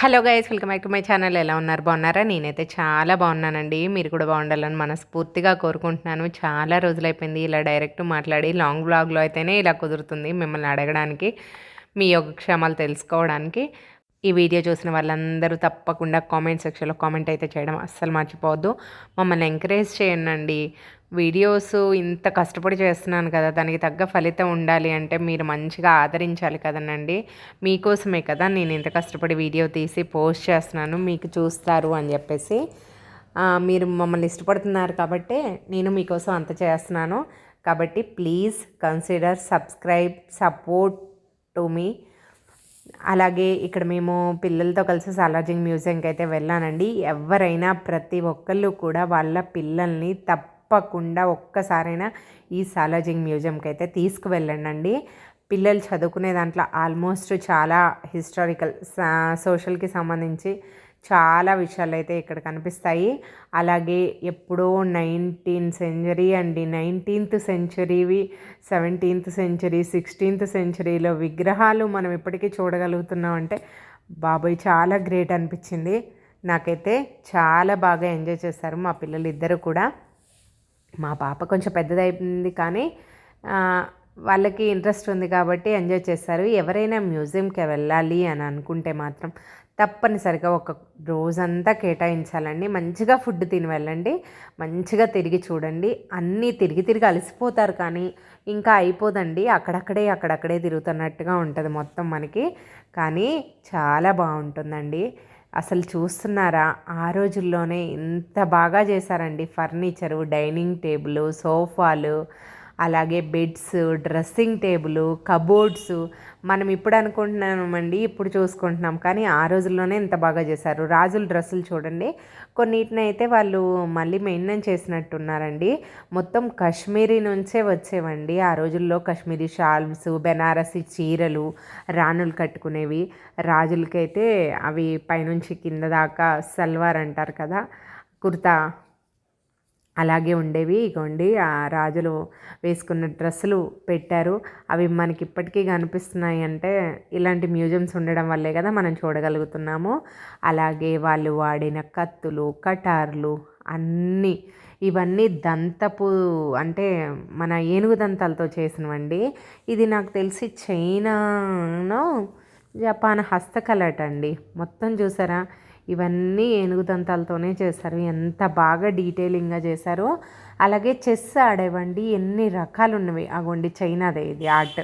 Hello guys welcome back to my channel. ఎలా ఉన్నారు? బాగున్నారా? నేనైతే చాలా బాగున్నానండి. మీరు కూడా బాగుండాలని మనస్ఫూర్తిగా కోరుకుంటున్నాను. చాలా రోజులైపోయింది ఇలా డైరెక్ట్ మాట్లాడి లాంగ్ బ్లాగ్లో అయితేనే ఇలా కుదురుతుంది మిమ్మల్ని అడగడానికి మీ యోగక్షేమాలు తెలుసుకోవడానికి. ఈ వీడియో చూసిన వాళ్ళందరూ తప్పకుండా కామెంట్ సెక్షన్లో కామెంట్ అయితే చేయడం అస్సలు మర్చిపోవద్దు. మమ్మల్ని ఎంకరేజ్ చేయండి వీడియోస్ ఇంత కష్టపడి చేస్తున్నాను కదా దానికి తగ్గ ఫలితం ఉండాలి అంటే మీరు మంచిగా ఆదరించాలి కదనండి. మీకోసమే కదా నేను ఇంత కష్టపడి వీడియో తీసి పోస్ట్ చేస్తున్నాను మీకు చూస్తారు అని చెప్పేసి. మీరు మమ్మల్ని ఇష్టపడుతున్నారు కాబట్టి నేను మీకోసం అంత చేస్తున్నాను. కాబట్టి please consider subscribe support to మీ అలాగే ఇక్కడ మేము పిల్లలతో కలిసి సాలార్జింగ్ మ్యూజియంకి అయితే వెళ్ళానండి. ఎవరైనా ప్రతి ఒక్కళ్ళు కూడా వాళ్ళ పిల్లల్ని తప్పకుండా ఒక్కసారైనా ఈ సాలార్జింగ్ మ్యూజియంకి అయితే తీసుకువెళ్ళండి పిల్లలు చదువుకునే దాంట్లో ఆల్మోస్ట్ చాలా హిస్టారికల్ సోషల్కి సంబంధించి చాలా విషయాలు అయితే ఇక్కడ కనిపిస్తాయి. అలాగే ఎప్పుడో నైన్టీన్ సెంచరీ అండి. నైన్టీన్త్ సెంచరీవి సెవెంటీన్త్ సెంచరీ సిక్స్టీన్త్ సెంచరీలో విగ్రహాలు మనం ఇప్పటికీ చూడగలుగుతున్నాం అంటే బాబాయ్ చాలా గ్రేట్ అనిపించింది. నాకైతే చాలా బాగా ఎంజాయ్ చేశారు మా పిల్లలు ఇద్దరు కూడా. మా పాప కొంచెం పెద్దదైపోయింది కానీ వాళ్ళకి ఇంట్రెస్ట్ ఉంది కాబట్టి ఎంజాయ్ చేస్తారు. ఎవరైనా మ్యూజియంకి వెళ్ళాలి అని అనుకుంటే మాత్రం తప్పనిసరిగా ఒక రోజంతా కేటాయించాలండి. మంచిగా ఫుడ్ తిని వెళ్ళండి. మంచిగా తిరిగి చూడండి. అన్నీ తిరిగి తిరిగి అలసిపోతారు కానీ ఇంకా అయిపోదండి. అక్కడక్కడే అక్కడక్కడే తిరుగుతున్నట్టుగా ఉంటుంది మొత్తం మనకి. కానీ చాలా బాగుంటుందండి. అసలు చూస్తున్నారా? ఆ రోజుల్లోనే ఇంత బాగా చేశారండి. ఫర్నిచరు డైనింగ్ టేబుల్ సోఫాలు అలాగే బెడ్స్ డ్రెస్సింగ్ టేబుల్ కబోర్డ్స్ మనం ఇప్పుడు అనుకుంటున్నామండి ఇప్పుడు చూసుకుంటున్నాం. కానీ ఆ రోజుల్లోనే ఇంత బాగా చేశారు. రాజుల డ్రెస్సులు చూడండి. కొన్నిటిని అయితే వాళ్ళు మళ్ళీ మెయింటైన్ చేసినట్టున్నారండి. మొత్తం కాశ్మీరీ నుంచే వచ్చేవండి. ఆ రోజుల్లో కాశ్మీరీ షాల్స్ బెనారసి చీరలు రాణులు కట్టుకునేవి. రాజులకైతే అవి పైనుంచి కింద దాకా సల్వార్ అంటారు కదా కుర్తా అలాగే ఉండేవి. ఇగోండి ఆ రాజులు వేసుకున్న డ్రెస్సులు పెట్టారు. అవి మనకి ఇప్పటికీ కనిపిస్తున్నాయి అంటే ఇలాంటి మ్యూజియంస్ ఉండడం వల్లే కదా మనం చూడగలుగుతున్నాము. అలాగే వాళ్ళు వాడిన కత్తులు కటార్లు అన్నీ ఇవన్నీ దంతపు అంటే మన ఏనుగు దంతాలతో చేసినవండి. ఇది నాకు తెలిసి చైనానో జపాన్ హస్తకళ అండి మొత్తం చూసారా? ఇవన్నీ ఏనుగు దంతాలతోనే ఎంత బాగా డీటెయిలింగ్గా చేశారో. అలాగే చెస్ ఆడేవండి. ఎన్ని రకాలు ఉన్నవి అగోండి చైనాదే ఇది ఆర్ట్.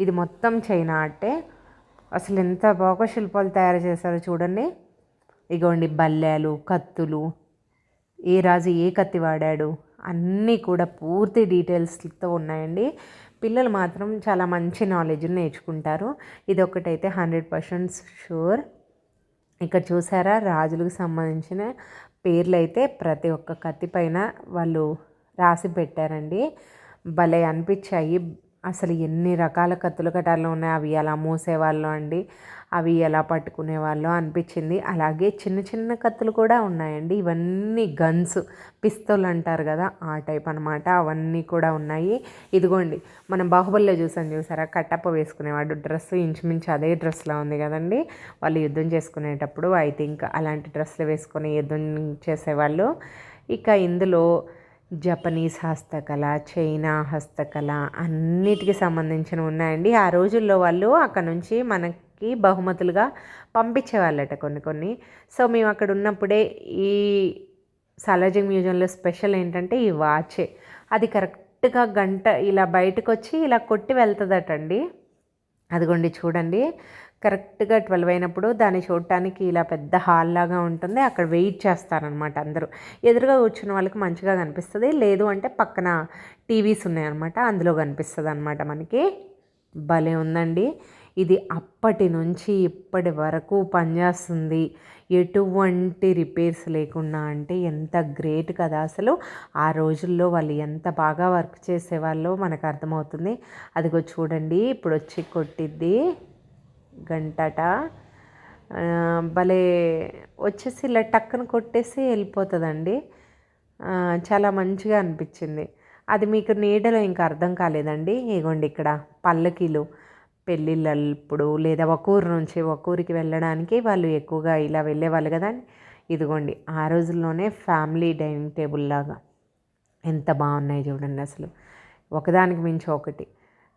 ఇది మొత్తం చైనా ఆర్టే. అసలు ఎంత బాగా శిల్పాలు తయారు చేశారో చూడండి. ఇగోండి బల్లెలు కత్తులు. ఏ రాజు ఏ కత్తి వాడాడు? అన్నీ కూడా పూర్తి డీటెయిల్స్తో ఉన్నాయండి. పిల్లలు మాత్రం చాలా మంచి నాలెడ్జ్ నేర్చుకుంటారు. ఇది ఒకటైతే హండ్రెడ్ పర్సెంట్ షూర్. ఇక్కడ చూసారా? రాజులకు సంబంధించిన పేర్లు అయితే ప్రతి ఒక్క కత్తి పైన వాళ్ళు రాసి పెట్టారండి. భలే అనిపించాయి. అసలు ఎన్ని రకాల కత్తులు కటాలు ఉన్నాయి? అవి ఎలా మూసేవాళ్ళు అండి? అవి ఎలా పట్టుకునేవాళ్ళు అనిపించింది. అలాగే చిన్న చిన్న కత్తులు కూడా ఉన్నాయండి. ఇవన్నీ గన్స్ పిస్తోల్ అంటారు కదా ఆ టైప్ అనమాట అవన్నీ కూడా ఉన్నాయి. ఇదిగోండి మనం బాహుబలిలో చూసాం చూసారా? కట్టప్ప వేసుకునేవాడు. డ్రెస్ ఇంచుమించు అదే డ్రెస్లో ఉంది కదండి. వాళ్ళు యుద్ధం చేసుకునేటప్పుడు ఐ థింక్ అలాంటి డ్రెస్సులు వేసుకొని యుద్ధం చేసేవాళ్ళు. ఇక ఇందులో జపనీస్ హస్తకళ చైనా హస్తకళ అన్నిటికీ సంబంధించిన ఉన్నాయండి. ఆ రోజుల్లో వాళ్ళు అక్కడ నుంచి మనకి బహుమతులుగా పంపించేవాళ్ళట కొన్ని కొన్ని. సో మేము అక్కడ ఉన్నప్పుడే ఈ సాలార్జింగ్ మ్యూజియంలో స్పెషల్ ఏంటంటే ఈ వాచే. అది కరెక్ట్గా గంట ఇలా బయటకు వచ్చి ఇలా కొట్టి వెళ్తుందటండి. అదిగోండి చూడండి. కరెక్ట్గా ట్వెల్వ్ అయినప్పుడు దాన్ని చూడటానికి ఇలా పెద్ద హాల్ లాగా ఉంటుంది. అక్కడ వెయిట్ చేస్తారనమాట అందరూ. ఎదురుగా కూర్చున్న వాళ్ళకి మంచిగా కనిపిస్తుంది. లేదు అంటే పక్కన టీవీస్ ఉన్నాయన్నమాట. అందులో కనిపిస్తుంది అనమాట మనకి. భలే ఉందండి. ఇది అప్పటి నుంచి ఇప్పటి వరకు పనిచేస్తుంది. ఎటువంటి రిపేర్స్ లేకుండా అంటే ఎంత గ్రేట్ కదా అసలు. ఆ రోజుల్లో వాళ్ళు ఎంత బాగా వర్క్ చేసేవాళ్ళో మనకు అర్థమవుతుంది. అదిగో చూడండి. ఇప్పుడు వచ్చి కొట్టిద్ది. గంటట. భలే వచ్చేసి ఇలా టక్కన కొట్టేసి వెళ్ళిపోతుందండి. చాలా మంచిగా అనిపించింది. అది మీకు నీడలో ఇంకా అర్థం కాలేదండి? ఇగోండి ఇక్కడ పల్లకీలు పెళ్ళిళ్ళప్పుడు లేదా ఒక ఊరు నుంచి ఒక ఊరికి వెళ్ళడానికి వాళ్ళు ఎక్కువగా ఇలా వెళ్ళేవాళ్ళు కదా ఇదిగోండి ఆ రోజుల్లోనే ఫ్యామిలీ డైనింగ్ టేబుల్ లాగా ఎంత బాగున్నాయి చూడండి అసలు. ఒకదానికి మించి ఒకటి.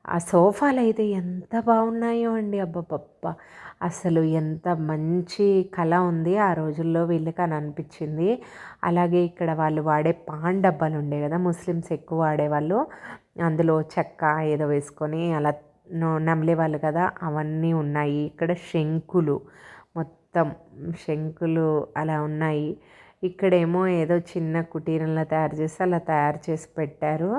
ఆ సోఫాలు అయితే ఎంత బాగున్నాయో అండి. అబ్బబ్బబ్బ! అసలు ఎంత మంచి కళ ఉంది ఆ రోజుల్లో వీళ్ళకి అని అనిపించింది. అలాగే ఇక్కడ వాళ్ళు వాడే పాన్ డబ్బాలు ఉండే కదా ముస్లిమ్స్ ఎక్కువ వాడేవాళ్ళు. అందులో చెక్క ఏదో వేసుకొని అలా నమిలేవాళ్ళు కదా అవన్నీ ఉన్నాయి. ఇక్కడ శంకులు మొత్తం శంకులు అలా ఉన్నాయి. ఇక్కడేమో ఏదో చిన్న కుటీరంలో తయారు చేసి అలా తయారు చేసి పెట్టారు.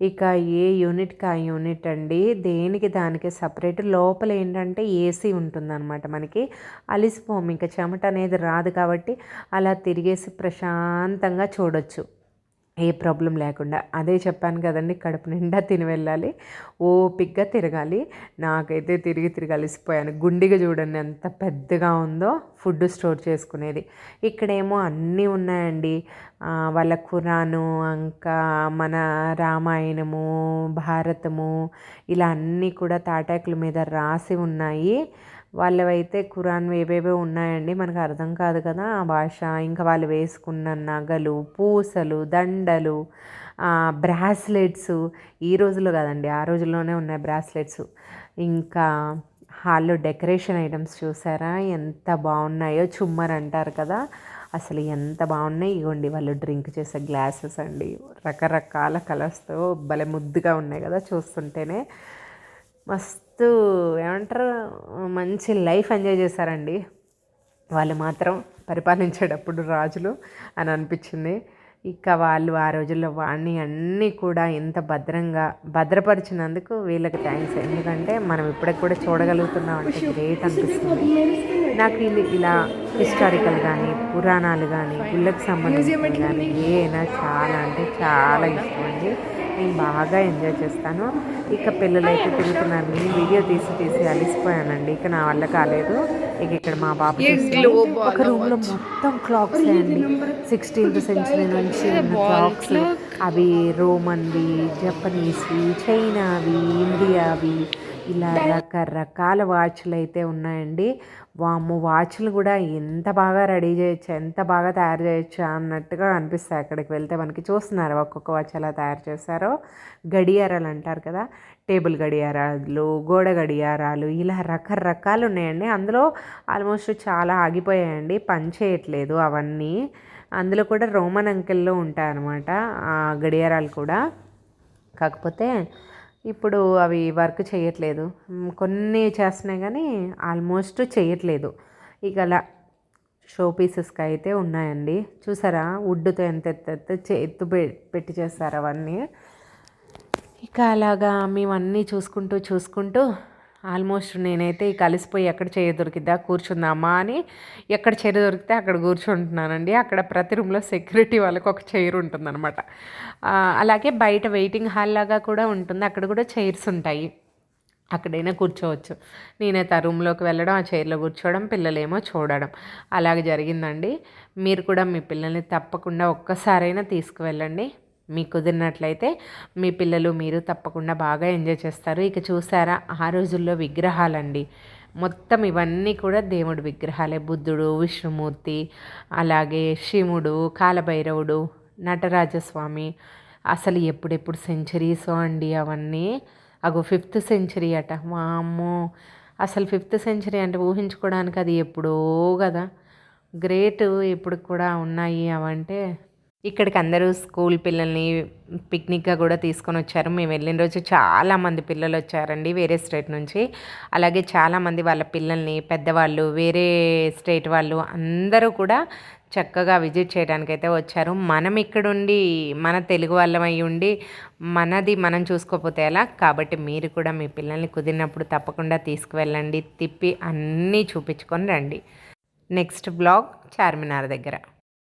ఇక ఏ యూనిట్కి ఆ యూనిట్ అండి? దేనికి దానికి సపరేట్. లోపల ఏంటంటే ఏసీ ఉంటుందన్నమాట మనకి. అలిసిపోము ఇంకా చెమట అనేది రాదు కాబట్టి అలా తిరిగేసి ప్రశాంతంగా చూడొచ్చు. ఏ ప్రాబ్లం లేకుండా. అదే చెప్పాను కదండి కడుపు నిండా తిని వెళ్ళాలి ఓపిగ్గా తిరగాలి. నాకైతే తిరిగి తిరిగి అలసిపోయాను గుండిగా చూడండి ఎంత పెద్దగా ఉందో ఫుడ్ స్టోర్ చేసుకునేది. ఇక్కడేమో అన్నీ ఉన్నాయండి. వాళ్ళ ఖురాను ఇంకా మన రామాయణము భారతము ఇలా అన్నీ కూడా తాటాకుల మీద రాసి ఉన్నాయి. వాళ్ళవైతే ఖురాన్ ఏవేవో ఉన్నాయండి మనకు అర్థం కాదు కదా. ఆ భాష ఇంకా వాళ్ళు వేసుకున్న నగలు పూసలు దండలు బ్రాస్లెట్స్ ఈ రోజుల్లో కదండి ఆ రోజుల్లోనే ఉన్నాయి బ్రాస్లెట్స్. ఇంకా హాల్లో డెకరేషన్ ఐటమ్స్ చూసారా? ఎంత బాగున్నాయో చుమ్మర్ అంటారు కదా. అసలు ఎంత బాగున్నాయి. ఇవ్వండి వాళ్ళు డ్రింక్ చేసే గ్లాసెస్ అండి. రకరకాల కలర్స్తో భలే ముద్దుగా ఉన్నాయి కదా చూస్తుంటేనే. మస్తు ఏమంటారు మంచి లైఫ్ ఎంజాయ్ చేశారండి. వాళ్ళు మాత్రం పరిపాలించేటప్పుడు రాజులు అని అనిపించింది. ఇక వాళ్ళు ఆ రోజుల్లో వాడిని అన్నీ కూడా ఇంత భద్రంగా భద్రపరిచినందుకు వీళ్ళకి థ్యాంక్స్ ఎందుకంటే మనం ఇప్పటికి కూడా చూడగలుగుతున్నాం అంటే గ్రేట్ అనిపిస్తుంది. నాకు ఇది ఇలా హిస్టారికల్ కానీ పురాణాలు కానీ గుళ్ళకి సంబంధించిన కానీ ఏనా చాలా అంటే చాలా ఇష్టం అండి. నేను బాగా ఎంజాయ్ చేస్తాను. ఇక పిల్లలు అయితే తిరుగుతున్నారు. నేను వీడియో తీసి తీసి అలిసిపోయానండి. ఇక నా వల్ల కాలేదు. ఇక ఇక్కడ మా బాబు ఒక రూమ్లో మొత్తం క్లాక్స్ అండి. సిక్స్టీన్త్ సెంచరీ నుంచి ఉన్న క్లాక్స్. అవి రోమన్వి జపనీస్వి చైనావి ఇండియావి ఇలా రకరకాల వాచ్లు అయితే ఉన్నాయండి. వాము వాచ్లు కూడా ఎంత బాగా రెడీ చేయొచ్చు ఎంత బాగా తయారు చేయొచ్చు అన్నట్టుగా అనిపిస్తాయి అక్కడికి వెళ్తే మనకి. చూస్తున్నారు ఒక్కొక్క వాచ్ ఎలా తయారు చేశారో. గడియారాలు అంటారు కదా టేబుల్ గడియారాలు గోడ గడియారాలు ఇలా రకరకాలు ఉన్నాయండి. అందులో ఆల్మోస్ట్ చాలా ఆగిపోయాయండి పని చేయట్లేదు అవన్నీ. అందులో కూడా రోమన్ అంకెల్లో ఉంటాయన్నమాట ఆ గడియారాలు కూడా. కాకపోతే ఇప్పుడు అవి వర్క్ చేయట్లేదు. కొన్ని చేస్తున్నాయి కానీ ఆల్మోస్ట్ చేయట్లేదు. ఇక అలా షో పీసెస్కి అయితే ఉన్నాయండి. చూసారా? వుడ్తో ఎంత ఎత్తు ఎత్తు పెట్టి చేస్తారు అవన్నీ. ఇక అలాగా మేము అన్నీ చూసుకుంటూ చూసుకుంటూ ఆల్మోస్ట్ నేనైతే కలిసిపోయి ఎక్కడ చేయ దొరికిద్దా కూర్చుందామా అని ఎక్కడ చైర్ దొరికితే అక్కడ కూర్చుంటున్నానండి. అక్కడ ప్రతి రూమ్లో సెక్యూరిటీ వాళ్ళకి ఒక చైర్ ఉంటుందన్నమాట. అలాగే బయట వెయిటింగ్ హాల్ లాగా కూడా ఉంటుంది. అక్కడ కూడా చైర్స్ ఉంటాయి. అక్కడైనా కూర్చోవచ్చు. నేనైతే ఆ రూమ్లోకి వెళ్ళడం ఆ చైర్లో కూర్చోవడం పిల్లలేమో చూడడం. అలాగే జరిగిందండి. మీరు కూడా మీ పిల్లల్ని తప్పకుండా ఒక్కసారైనా తీసుకువెళ్ళండి. మీకు కుదిరినట్లయితే మీ పిల్లలు మీరు తప్పకుండా బాగా ఎంజాయ్ చేస్తారు. ఇక చూసారా ఆ రోజుల్లో విగ్రహాలండి. మొత్తం ఇవన్నీ కూడా దేవుడు విగ్రహాలే. బుద్ధుడు విష్ణుమూర్తి అలాగే శివుడు కాలభైరవుడు నటరాజస్వామి అసలు ఎప్పుడెప్పుడు సెంచరీసో అండి అవన్నీ? అగో ఫిఫ్త్ సెంచరీ అట. మా అమ్మో అసలు ఫిఫ్త్ సెంచరీ అంటే ఊహించుకోవడానికి అది ఎప్పుడో కదా! గ్రేట్ ఇప్పుడు కూడా ఉన్నాయి అవంటే ఇక్కడికి అందరూ స్కూల్ పిల్లల్ని పిక్నిక్గా కూడా తీసుకొని వచ్చారు. మేము వెళ్ళిన రోజు చాలామంది పిల్లలు వచ్చారండి వేరే స్టేట్ నుంచి. అలాగే చాలామంది వాళ్ళ పిల్లల్ని పెద్దవాళ్ళు వేరే స్టేట్ వాళ్ళు అందరూ కూడా చక్కగా విజిట్ చేయడానికి అయితే వచ్చారు. మనం ఇక్కడుండి మన తెలుగు వాళ్ళమై ఉండి మనది మనం చూసుకోకపోతే ఎలా? కాబట్టి మీరు కూడా మీ పిల్లల్ని కుదిరినప్పుడు తప్పకుండా తీసుకువెళ్ళండి. తిప్పి అన్నీ చూపించుకొని రండి. నెక్స్ట్ బ్లాగ్ చార్మినార్ దగ్గర.